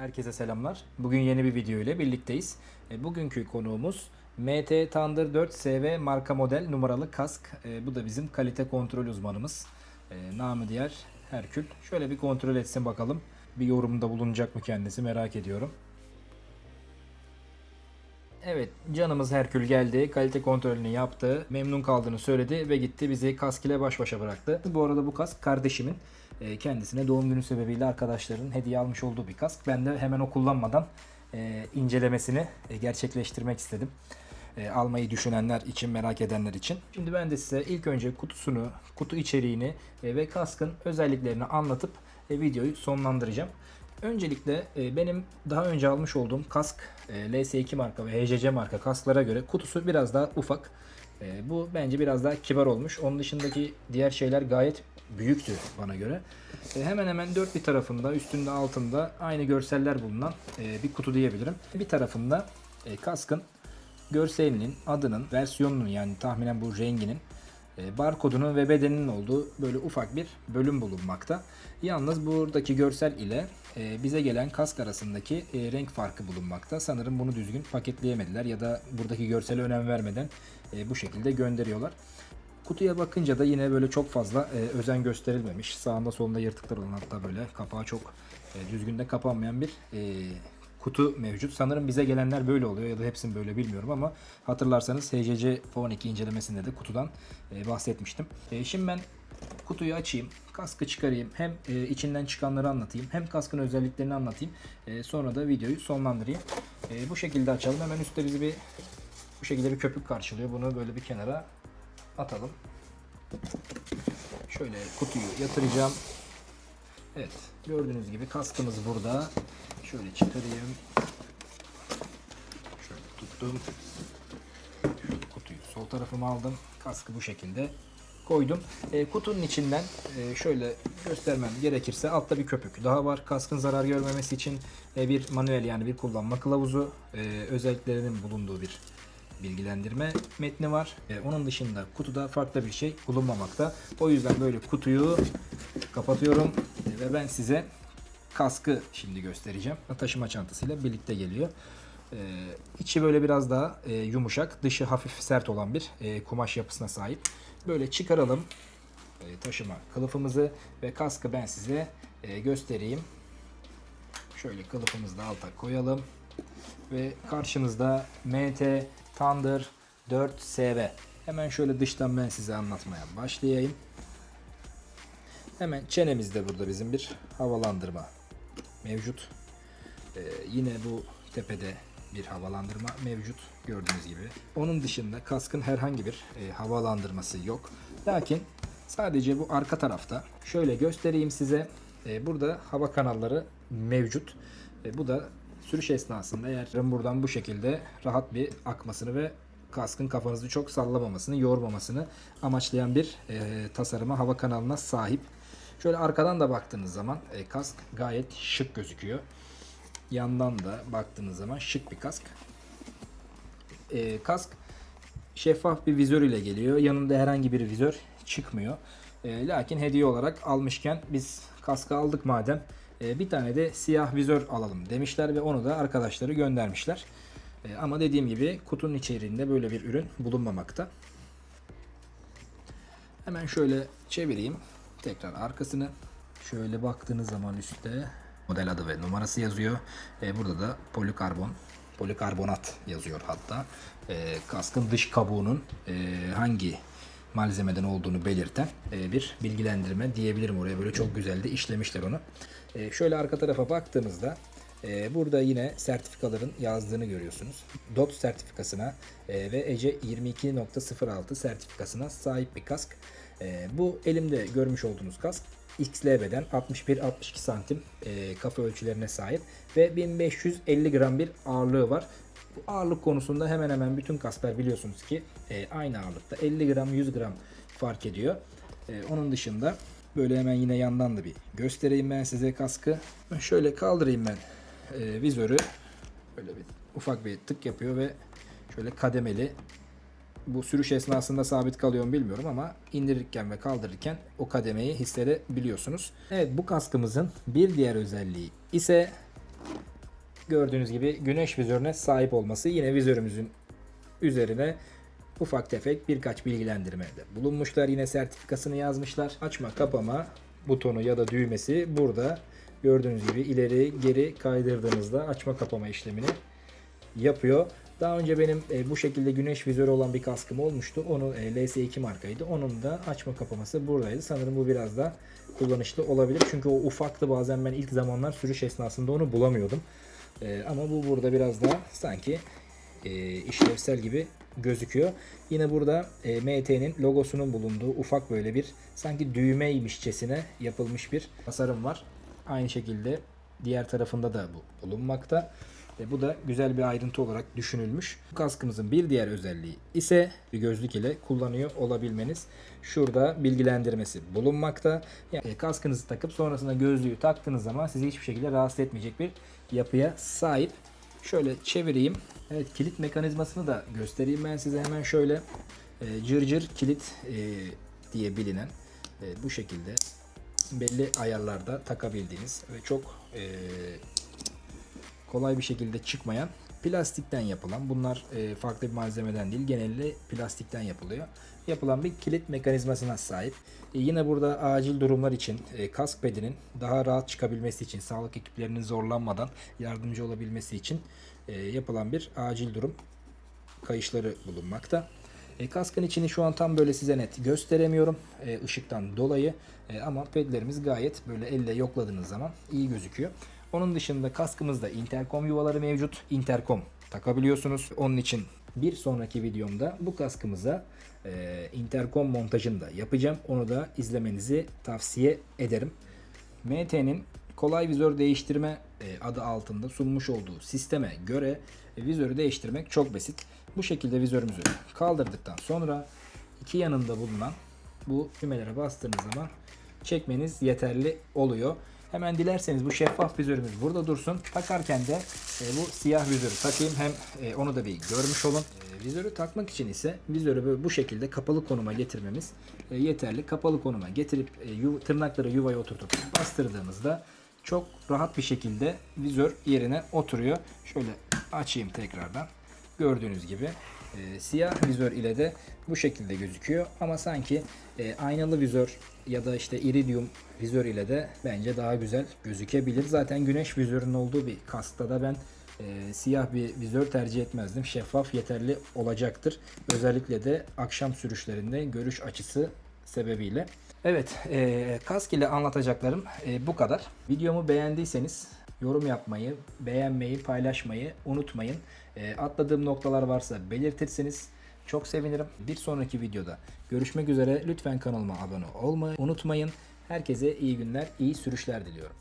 Herkese selamlar. Bugün yeni bir video ile birlikteyiz. E, Bugünkü konuğumuz MT Thunder 4 SV marka model numaralı kask. E, Bu da bizim kalite kontrol uzmanımız. E, Namı diğer Herkül. Şöyle bir kontrol etsin bakalım. Bir yorumda bulunacak mı kendisi merak ediyorum. Evet canımız Herkül geldi. Kalite kontrolünü yaptı. Memnun kaldığını söyledi ve gitti bizi kask ile baş başa bıraktı. Bu arada bu kask kardeşimin e, kendisine doğum günü sebebiyle arkadaşların hediye almış olduğu bir kask. Ben de hemen o kullanmadan e, incelemesini e, gerçekleştirmek istedim. Almayı düşünenler için, merak edenler için. Şimdi ben de size ilk önce kutusunu, kutu içeriğini ve kaskın özelliklerini anlatıp videoyu sonlandıracağım. Öncelikle benim daha önce almış olduğum kask e, LS2 marka ve HCC marka kasklara göre kutusu biraz daha ufak. E, Bu bence biraz daha kibar olmuş. Onun dışındaki diğer şeyler gayet büyüktü bana göre. E, Hemen hemen dört bir tarafında üstünde altında aynı görseller bulunan e, bir kutu diyebilirim. Bir tarafında e, kaskın görselinin, adının, versiyonunun yani tahminen bu renginin barkodunun ve bedeninin olduğu böyle ufak bir bölüm bulunmakta. Yalnız buradaki görsel ile e, bize gelen kask arasındaki e, renk farkı bulunmakta. Sanırım bunu düzgün paketleyemediler ya da buradaki görsele önem vermeden e, bu şekilde gönderiyorlar. Kutuya bakınca da yine böyle çok fazla e, özen gösterilmemiş. Sağında solunda yırtıklar olan hatta böyle kapağı çok e, düzgün de kapanmayan bir e, kutu mevcut. Sanırım bize gelenler böyle oluyor ya da hepsini böyle bilmiyorum ama hatırlarsanız HCC Phone 2 incelemesinde de kutudan e, bahsetmiştim. E, şimdi ben kutuyu açayım, kaskı çıkarayım, hem e, içinden çıkanları anlatayım, hem kaskın özelliklerini anlatayım. Sonra da videoyu sonlandırayım. Bu şekilde açalım. Hemen üstte bizi bir bu şekilde bir köpük karşılıyor. Bunu böyle bir kenara atalım. Şöyle kutuyu yatıracağım. Evet, gördüğünüz gibi kaskımız burada. Şöyle çıkarayım. Şöyle tuttum. Şöyle kutuyu sol tarafıma aldım. Kaskı bu şekilde koydum. E, kutunun içinden e, şöyle göstermem gerekirse altta bir köpük daha var. Kaskın zarar görmemesi için e, bir manuel yani bir kullanma kılavuzu e, özelliklerinin bulunduğu bir bilgilendirme metni var. E, onun dışında kutuda farklı bir şey bulunmamakta. O yüzden böyle kutuyu kapatıyorum ve ben size kaskı şimdi göstereceğim. Taşıma çantasıyla birlikte geliyor. Ee, içi böyle biraz daha e, yumuşak, dışı hafif sert olan bir e, kumaş yapısına sahip. Böyle çıkaralım e, taşıma kılıfımızı ve kaskı ben size e, göstereyim. Şöyle kılıfımızı da alta koyalım. Ve karşınızda MT Thunder 4 SV. Hemen şöyle dıştan ben size anlatmaya başlayayım. Hemen çenemizde burada bizim bir havalandırma mevcut. Ee, yine bu tepede bir havalandırma mevcut gördüğünüz gibi. Onun dışında kaskın herhangi bir e, havalandırması yok. Lakin sadece bu arka tarafta şöyle göstereyim size. E, burada hava kanalları mevcut. E, bu da sürüş esnasında eğer buradan bu şekilde rahat bir akmasını ve kaskın kafanızı çok sallamamasını, yormamasını amaçlayan bir e, tasarıma hava kanalına sahip. Şöyle arkadan da baktığınız zaman e, kask gayet şık gözüküyor. Yandan da baktığınız zaman şık bir kask. E, kask şeffaf bir vizör ile geliyor. Yanında herhangi bir vizör çıkmıyor. E, lakin hediye olarak almışken biz kaskı aldık madem e, bir tane de siyah vizör alalım demişler ve onu da arkadaşları göndermişler. E, ama dediğim gibi kutunun içeriğinde böyle bir ürün bulunmamakta. Hemen şöyle çevireyim. Tekrar arkasını. Şöyle baktığınız zaman üstte model adı ve numarası yazıyor. E, burada da polikarbon, polikarbonat yazıyor hatta. E, kaskın dış kabuğunun e, hangi malzemeden olduğunu belirten e, bir bilgilendirme diyebilirim oraya. Böyle çok güzel de işlemişler onu. E, şöyle arka tarafa baktığınızda e, burada yine sertifikaların yazdığını görüyorsunuz. DOT sertifikasına e, ve ECE 22.06 sertifikasına sahip bir kask. E, bu elimde görmüş olduğunuz kask XLB'den 61-62 santim e, kafa ölçülerine sahip ve 1550 gram bir ağırlığı var. Bu ağırlık konusunda hemen hemen bütün kasklar biliyorsunuz ki e, aynı ağırlıkta 50 gram 100 gram fark ediyor. E, onun dışında böyle hemen yine yandan da bir göstereyim ben size kaskı. Şöyle kaldırayım ben e, vizörü. Böyle bir ufak bir tık yapıyor ve şöyle kademeli bu sürüş esnasında sabit kalıyor mu bilmiyorum ama indirirken ve kaldırırken o kademeyi hissedebiliyorsunuz. Evet bu kaskımızın bir diğer özelliği ise gördüğünüz gibi güneş vizörüne sahip olması yine vizörümüzün üzerine ufak tefek birkaç bilgilendirmede bulunmuşlar. Yine sertifikasını yazmışlar. Açma kapama butonu ya da düğmesi burada. Gördüğünüz gibi ileri geri kaydırdığınızda açma kapama işlemini yapıyor. Daha önce benim e, bu şekilde güneş vizörü olan bir kaskım olmuştu. Onun e, LS2 markaydı. Onun da açma kapaması buradaydı. Sanırım bu biraz da kullanışlı olabilir. Çünkü o ufaktı bazen ben ilk zamanlar sürüş esnasında onu bulamıyordum. E, ama bu burada biraz daha sanki e, işlevsel gibi gözüküyor. Yine burada e, MT'nin logosunun bulunduğu ufak böyle bir sanki düğmeymişçesine yapılmış bir tasarım var. Aynı şekilde diğer tarafında da bu bulunmakta. Ve bu da güzel bir ayrıntı olarak düşünülmüş. Bu kaskımızın bir diğer özelliği ise bir gözlük ile kullanıyor olabilmeniz. Şurada bilgilendirmesi bulunmakta. Yani e, kaskınızı takıp sonrasında gözlüğü taktığınız zaman sizi hiçbir şekilde rahatsız etmeyecek bir yapıya sahip. Şöyle çevireyim. Evet kilit mekanizmasını da göstereyim ben size hemen şöyle. E, cırcır cır kilit e, diye bilinen e, bu şekilde belli ayarlarda takabildiğiniz ve çok e, kolay bir şekilde çıkmayan plastikten yapılan bunlar e, farklı bir malzemeden değil genelde plastikten yapılıyor. Yapılan bir kilit mekanizmasına sahip. E, yine burada acil durumlar için e, kask pedinin daha rahat çıkabilmesi için sağlık ekiplerinin zorlanmadan yardımcı olabilmesi için e, yapılan bir acil durum kayışları bulunmakta. E, kaskın içini şu an tam böyle size net gösteremiyorum e, ışıktan dolayı E, ama pedlerimiz gayet böyle elle yokladığınız zaman iyi gözüküyor. Onun dışında kaskımızda interkom yuvaları mevcut. Interkom takabiliyorsunuz. Onun için bir sonraki videomda bu kaskımıza e, interkom montajını da yapacağım. Onu da izlemenizi tavsiye ederim. MT'nin kolay vizör değiştirme e, adı altında sunmuş olduğu sisteme göre e, vizörü değiştirmek çok basit. Bu şekilde vizörümüzü kaldırdıktan sonra iki yanında bulunan bu düğmelere bastığınız zaman çekmeniz yeterli oluyor. Hemen dilerseniz bu şeffaf vizörümüz burada dursun. Takarken de e, bu siyah vizörü takayım. Hem e, onu da bir görmüş olun. E, vizörü takmak için ise vizörü bu şekilde kapalı konuma getirmemiz e, yeterli. Kapalı konuma getirip e, yu- tırnakları yuvaya oturtup bastırdığımızda çok rahat bir şekilde vizör yerine oturuyor. Şöyle açayım tekrardan. Gördüğünüz gibi e, siyah vizör ile de bu şekilde gözüküyor. Ama sanki e, aynalı vizör ya da işte iridium vizör ile de bence daha güzel gözükebilir. Zaten güneş vizörünün olduğu bir kaskta da ben e, siyah bir vizör tercih etmezdim. Şeffaf yeterli olacaktır. Özellikle de akşam sürüşlerinde görüş açısı sebebiyle. Evet, e, kask ile anlatacaklarım e, bu kadar. Videomu beğendiyseniz yorum yapmayı, beğenmeyi, paylaşmayı unutmayın. E, atladığım noktalar varsa belirtirseniz çok sevinirim. Bir sonraki videoda görüşmek üzere. Lütfen kanalıma abone olmayı unutmayın. Herkese iyi günler, iyi sürüşler diliyorum.